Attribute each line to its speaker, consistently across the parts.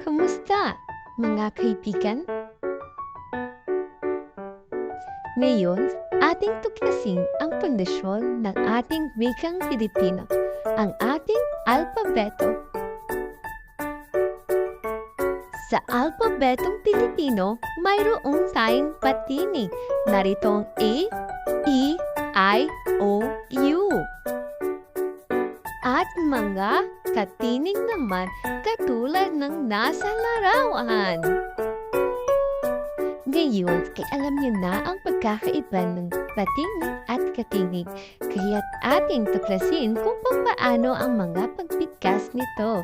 Speaker 1: Kumusta, mga kaibigan? Ngayon, ating tuklasin ang pundasyon ng ating wikang Pilipino, ang ating alpabeto. Sa alpabetong Pilipino, mayroong tayong patinig. Narito ang A, E, I, O, U. At mga katinig naman katulad ng nasa larawan. Ngayon, kay alam niyo na ang pagkakaiba ng patinig at katinig, kaya't ating tuklasin kung paano ang mga pagbigkas nito.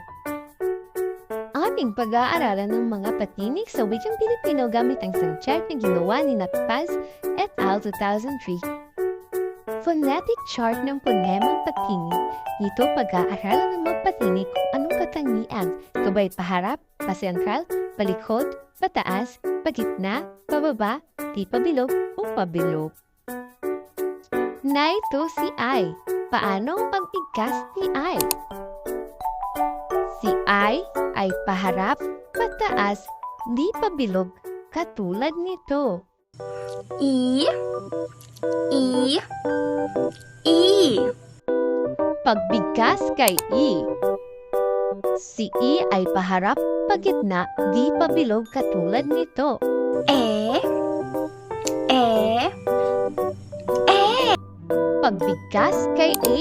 Speaker 1: Ating pag-aaralan ng mga patinig sa wikang Pilipino gamit ang isang chart na ginawa ni Paz et al. 2003. Phonetic chart ng ponemang patinig. Ito pag-aaralan ng mga patinig kung anong katangian. Ito ba'y paharap, pasentral, palikod, pataas, pagitna, pababa, di pabilog o pabilog. Narito si I. Paano ang pagbigkas ni I? Si I ay paharap, pataas, di pabilog, katulad nito.
Speaker 2: E E E
Speaker 1: Pagbigkas kay E. Si E ay paharap, pagitna, di pabilog katulad nito.
Speaker 2: E E
Speaker 1: Pagbigkas kay A.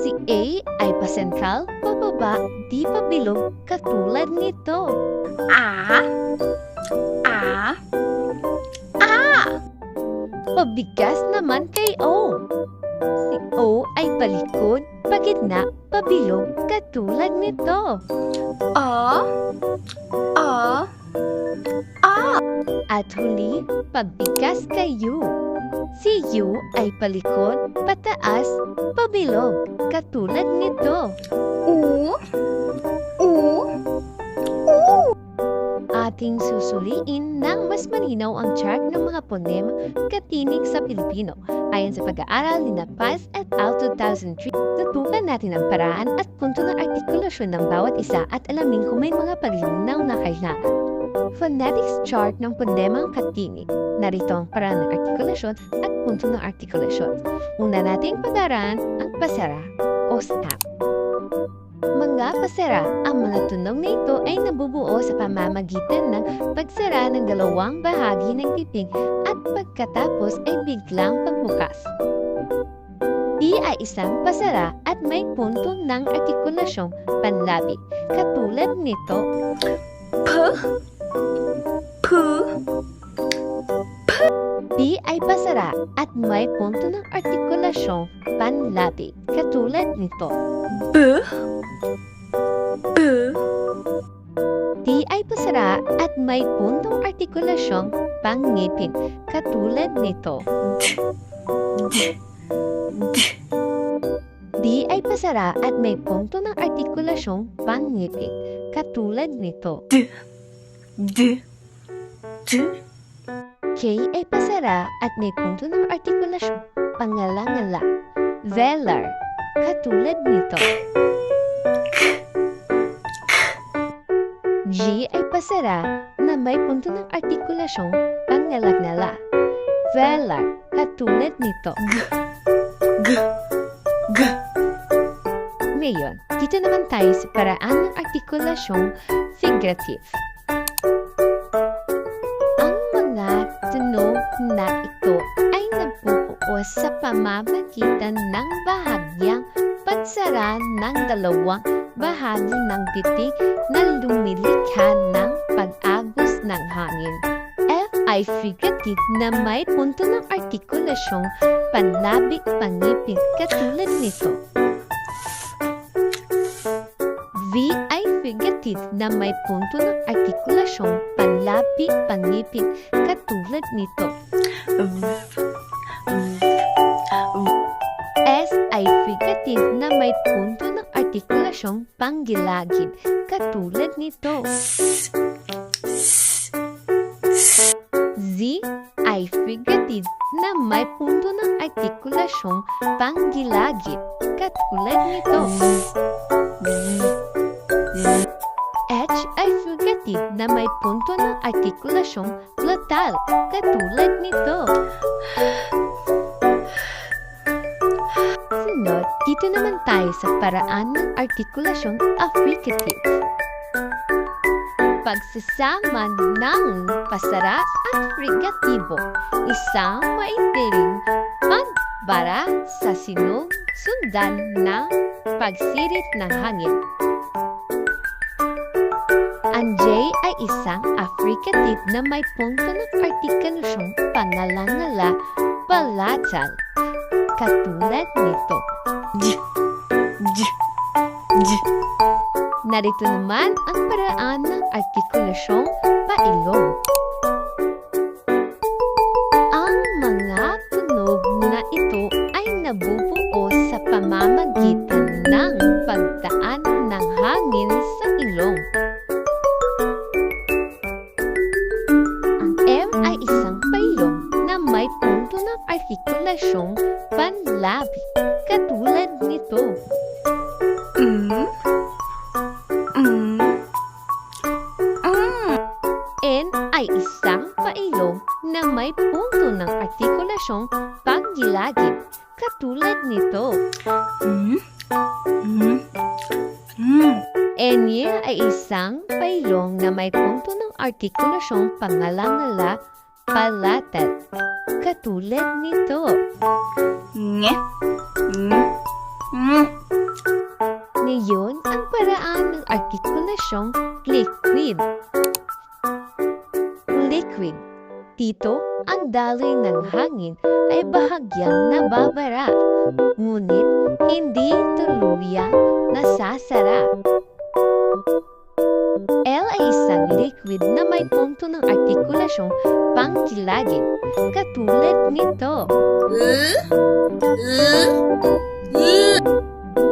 Speaker 1: Si A ay pasentral, pababa, di pabilog katulad nito.
Speaker 2: A A
Speaker 1: Pagbigkas naman kay O. Si O ay palikod, pagitna, pabilog katulad nito.
Speaker 2: O O
Speaker 1: At huli, pagbigkas kay U. Si U ay palikod, pataas, pabilog, katulad nito.
Speaker 2: U U
Speaker 1: Ating susuliin ng mas malinaw ang chart ng mga ponema katinig sa Pilipino. Ayon sa pag-aaral ni Paz et al. 2003, tutukan natin ang paraan at punto ng artikulasyon ng bawat isa at alamin kung may mga paglilinaw na kailangan. Phonetics chart ng ponemang katinig. Narito ang paraan ng artikulasyon at punto ng artikulasyon. Una nating pag-aralan ang pasara o stop. Mga pasara, ang mga tunog na ito ay nabubuo sa pamamagitan ng pagsara ng dalawang bahagi ng bibig at pagkatapos ay biglang pagbukas. I ay isang pasara at may punto ng artikulasyong panlabig. Katulad nito,
Speaker 2: P P
Speaker 1: ay pasara at may punto ng artikulasyong panlabig. Katulad nito,
Speaker 2: B B
Speaker 1: D ay pasara at may puntong artikulasyong pangngipin. Katulad nito,
Speaker 2: D. D.
Speaker 1: D. Ay pasara at may punto ng artikulasyong pangngipin. Katulad nito,
Speaker 2: D. D
Speaker 1: K ay pasara at may punto ng artikulasyong pangalangala. Velar. Katulad nito, G ay pasara na may punto ng artikulasyong pangalagnala. Velar. Katulad nito.
Speaker 2: G G
Speaker 1: Ngayon, dito naman tayo sa paraan ng artikulasyong figurative. Na ito ay nabubuo sa pamamagitan ng bahagyang pagsara ng dalawang bahagi ng titig na lumilikha ng pag-agos ng hangin. F ay na may punto ng artikulasyong panlabig pangipin katulad nito. V ay na may punto ng artikulasyong panlabi pangipin katulad nito. S ay figurative na may punto ng artikulasyong panggilagid katulad nito. Z ay figurative na may punto ng artikulasyong panggilagid katulad nito. Fricative na may punto ng artikulasyong glotal, katulad nito. Sunod, dito naman tayo sa paraan ng artikulasyong affricative. Pagsasama ng pasara at frigatibo, isang maitiling pagbara sa sundan ng pagsirit ng hangin. Ang J ay isang affricative na may punto ng artikulasyong pangalangala palatal, katulad nito.
Speaker 2: J, J, J,
Speaker 1: Narito naman ang paraan ng artikulasyong pailong. N ay isang pailong na may punto ng artikulasyong panggilagid, katulad nito.
Speaker 2: mm, mm, mm,
Speaker 1: N ay isang pailong na may punto ng artikulasyong pangalangala palatal, katulad nito.
Speaker 2: Nye, mm, mm,
Speaker 1: Ngayon, ang paraan ng artikulasyong liquid. Liquid. Dito, ang daloy ng hangin ay bahagyang nababara, ngunit hindi tuluyang nasasara. L ay isang liquid na may punto ng artikulasyong pangkilagin, katulad nito.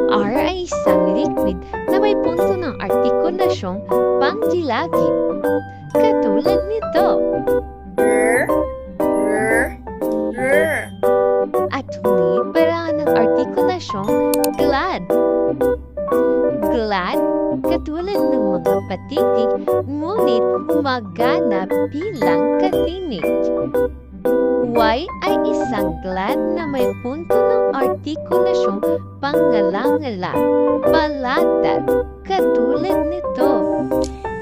Speaker 1: R ay isang liquid na may punto ng artikulasyong panggilagid. Katulad nito. At huli, paraan ng artikulasyong glad. Glad, katulad ng mga patitig, ngunit magana ay isang glad na may punto ng artikulasyong pangalangala, katulad nito.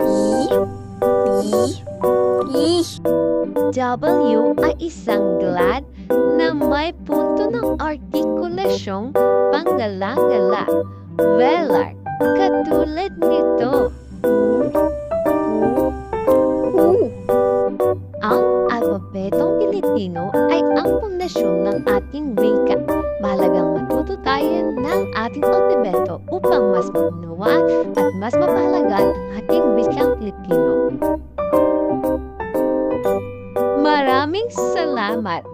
Speaker 2: i, i,
Speaker 1: W ay isang glad na may punto ng artikulasyong pangalangala, velar, katulad nito.
Speaker 2: u,
Speaker 1: Pilipino ay ang pundasyon ng ating wika. Mahalagang matuto tayo ng ating alpabeto upang mas maunawaan at mas mapahalagan ang ating wikang Pilipino. Maraming salamat!